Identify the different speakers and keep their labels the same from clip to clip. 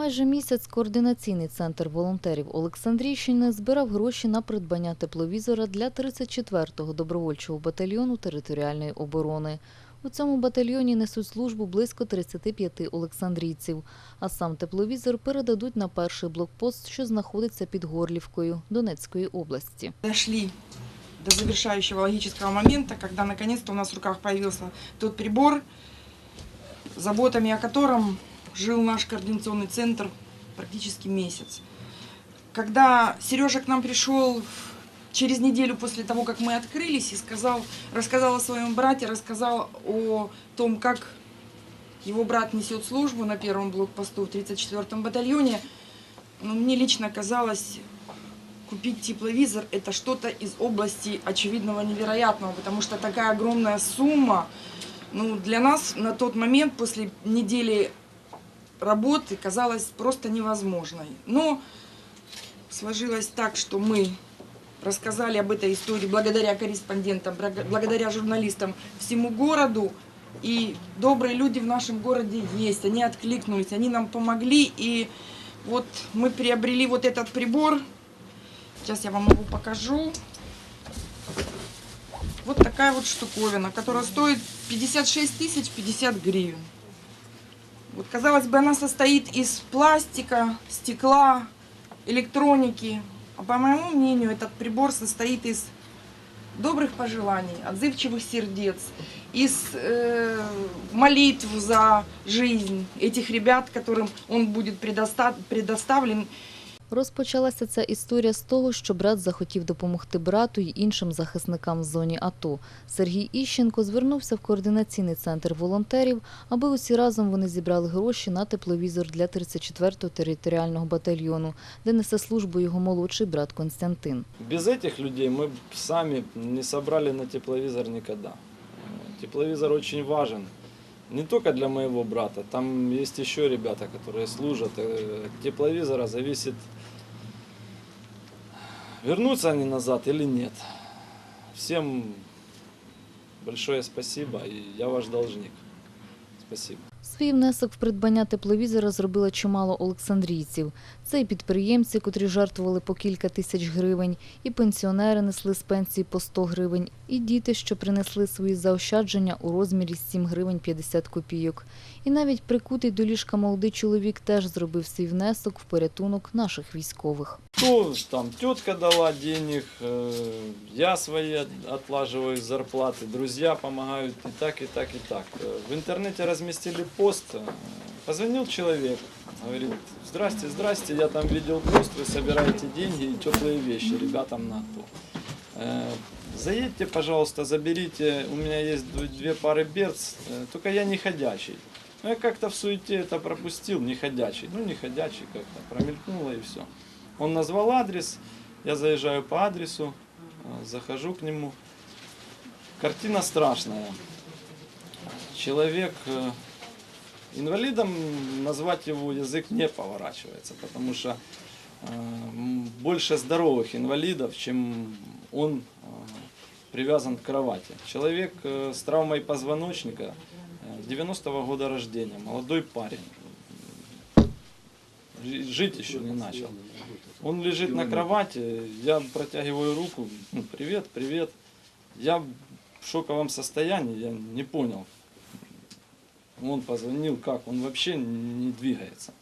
Speaker 1: Майже місяць координаційний центр волонтерів Олександрійщини збирав гроші на придбання тепловізора для 34-го добровольчого батальйону територіальної оборони. У цьому батальйоні несуть службу близько 35 олександрійців, а сам тепловізор передадуть на перший блокпост, що знаходиться під Горлівкою Донецької області.
Speaker 2: дошли до завершающего логического момента, когда наконец-то у нас в руках появился тот прибор, заботами о котором жил наш координационный центр практически месяц. Когда Сережа к нам пришел через неделю после того, как мы открылись, и сказал, рассказал о своем брате, рассказал о том, как его брат несет службу на первом блокпосту в 34-м батальоне, ну, мне лично казалось, купить тепловизор это что-то из области очевидного невероятного, потому что такая огромная сумма, ну, для нас на тот момент после недели работы казалась просто невозможной. Но сложилось так, что мы рассказали об этой истории благодаря корреспондентам, благодаря журналистам всему городу. И добрые люди в нашем городе есть, они откликнулись, они нам помогли. И вот мы приобрели вот этот прибор, Сейчас я вам его покажу. Вот такая вот штуковина, которая стоит 56 тысяч 50 гривен. Вот, казалось бы, она состоит из пластика, стекла, электроники. А по моему мнению, этот прибор состоит из добрых пожеланий, отзывчивых сердец, из э, молитв за жизнь этих ребят, которым он будет предоста- предоставлен
Speaker 1: Розпочалася ця історія з того, що брат захотів допомогти брату й іншим захисникам в зоні АТО. Сергій Іщенко звернувся в координаційний центр волонтерів, аби усі разом вони зібрали гроші на тепловізор для 34-го територіального батальйону, де несе службу його молодший брат Константин.
Speaker 3: Без этих людей мы б сами не собрали на тепловизор никогда. Э, Тепловизор очень важен. Не только для моего брата, там есть еще ребята, которые служат. Э, От тепловизора зависит, вернутся они назад или нет. Всем большое спасибо, и я ваш должник. Спасибо.
Speaker 1: Свій внесок в придбання тепловізора зробили чимало олександрійців. Це і підприємці, котрі жертвували по кілька тисяч гривень, і пенсіонери несли з пенсії по 100 гривень, і діти, що принесли свої заощадження у розмірі 7 гривень 50 копійок. І навіть прикутий до ліжка молодий чоловік теж зробив свій внесок в порятунок наших військових.
Speaker 3: То там тетка дала денег, э, я свои от- отлаживаю из зарплаты, друзья помогают и так, и так, и так. Э, В интернете разместили пост, Э, позвонил человек, говорит, здрасте, здрасте, я там видел пост, вы собираете деньги и теплые вещи ребятам на АТО. Э, Заедьте, пожалуйста, заберите, у меня есть две пары берц, э, только я не ходячий. Ну, я как-то в суете это пропустил, не ходячий. Ну, не ходячий как-то, промелькнуло и все. Он назвал адрес, я заезжаю по адресу, э, захожу к нему. Картина страшная. Человек инвалидом назвать его язык не поворачивается, потому что э, больше здоровых инвалидов, чем он э, привязан к кровати. Человек э, с травмой позвоночника, э, 90-го года рождения, молодой парень, Жи- жить еще не начал. Он лежит на кровати, я протягиваю руку, привет, привет. Я в шоковом состоянии, я не понял. Он позвонил, как, он вообще не двигается.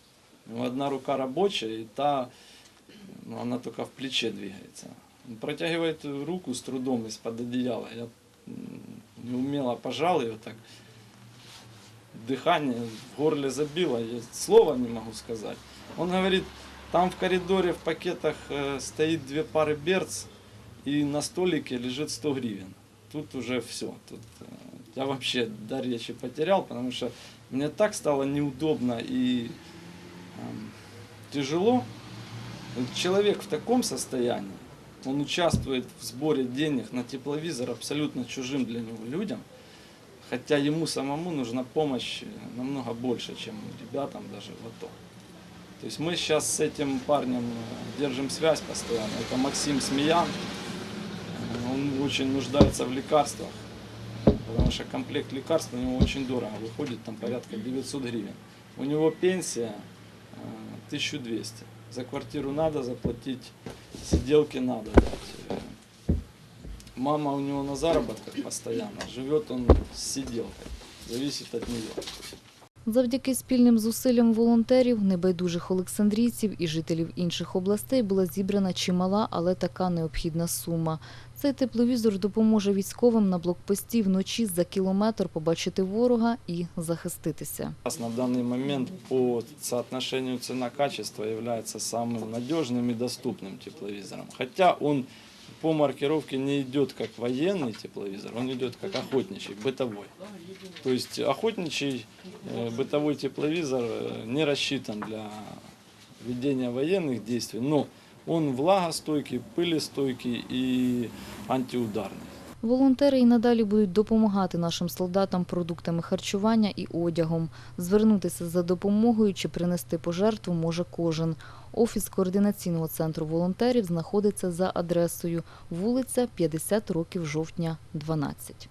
Speaker 3: У одна рука рабочая, и та, ну, она только в плече двигается. Он протягивает руку с трудом из-под одеяла. Я неумело пожал ее так. Дыхание в горле забило, я слова не могу сказать. Он говорит, там в коридоре в пакетах э, стоит две пары берц, и на столике лежит 100 гривен. Тут уже все. Тут, э, я вообще дар речи потерял, потому что мне так стало неудобно и эм, тяжело. Человек в таком состоянии, он участвует в сборе денег на тепловизор абсолютно чужим для него людям, хотя ему самому нужна помощь намного больше, чем ребятам даже в АТО. То есть мы сейчас с этим парнем э, держим связь постоянно. Это Максим Смеян. Э, Он очень нуждается в лекарствах, потому что комплект лекарств у него очень дорого, выходит там порядка 900 гривен. У него пенсия э, 1200. За квартиру надо заплатить, сиделки надо дать. Э, Мама у него на заработках постоянно, живет он с сиделкой, зависит от нее.
Speaker 1: Завдяки спільним зусиллям волонтерів, небайдужих олександрійців і жителів інших областей була зібрана чимала, але така необхідна сума. Цей тепловізор допоможе військовим на блокпості вночі за кілометр побачити ворога і захиститися.
Speaker 3: Сейчас на данный момент по соотношению цена-качество является самым надежным и доступным тепловизором. Хотя он по маркировке не идет как военный тепловизор, он идет как охотничий, бытовой. То есть охотничий э, бытовой тепловизор э, не рассчитан для ведения военных действий, но он влагостойкий, пылестойкий и антиударный.
Speaker 1: Волонтери і надалі будуть допомагати нашим солдатам продуктами харчування і одягом. Звернутися за допомогою чи принести пожертву може кожен. Офіс координаційного центру волонтерів знаходиться за адресою вулиця 50 років жовтня, 12.